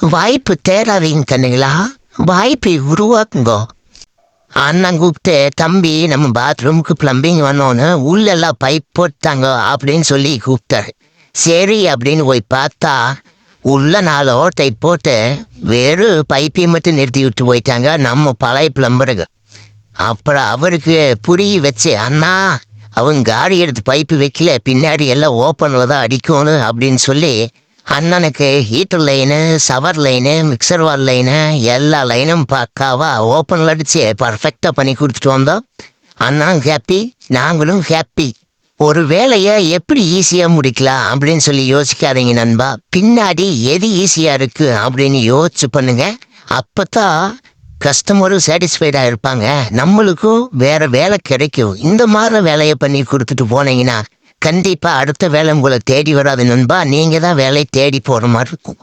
வாய்ப்பு தேடாதீங்க வாய்ப்பை உருவாக்குங்கோ. அண்ணன் கூப்பிட்டு தம்பி நம்ம பாத்ரூமுக்கு பிளம்பிங் வந்தோன்னு உள்ளெல்லாம் பைப் போட்டாங்க அப்படின்னு சொல்லி கூப்பிட்டாரு. சரி அப்படின்னு போய் பார்த்தா உள்ள நாலு ஓட்டை போட்டு வெறும் பைப்பை மட்டும் நிறுத்தி விட்டு போயிட்டாங்க நம்ம பழைய பிளம்பருங்க அப்புறம் அவருக்கு புரிய வச்சு அண்ணா அவங்க காடி எடுத்து பைப்பு வைக்கல பின்னாடி எல்லாம் ஓப்பனில் தான் அடிக்கணும் அப்படின்னு சொல்லி அண்ணனுக்கு heater line shower line mixer wall line எல்லா லைனும் பக்காவா ஓப்பனில் அடிச்சு பர்ஃபெக்டாக பண்ணி கொடுத்துட்டு வந்தோம். அண்ணன் ஹாப்பி நாங்களும் ஹாப்பி ஒரு வேலையை எப்படி ஈஸியாக முடிக்கலாம் அப்படின்னு சொல்லி யோசிக்காதீங்க நண்பா. பின்னாடி எது ஈஸியாக இருக்கு அப்படின்னு யோசிச்சு பண்ணுங்க. அப்பதான் கஸ்டமரும் சாட்டிஸ்ஃபைடாக இருப்பாங்க. நம்மளுக்கும் வேறு வேலை கிடைக்கும். இந்த மாதிரி வேலையை பண்ணி கொடுத்துட்டு போனீங்கன்னா கண்டிப்பாக அடுத்த வேலை உங்களை தேடி வராது நண்பா. நீங்கள் தான் வேலையை தேடி போகிற மாதிரி இருக்கும்.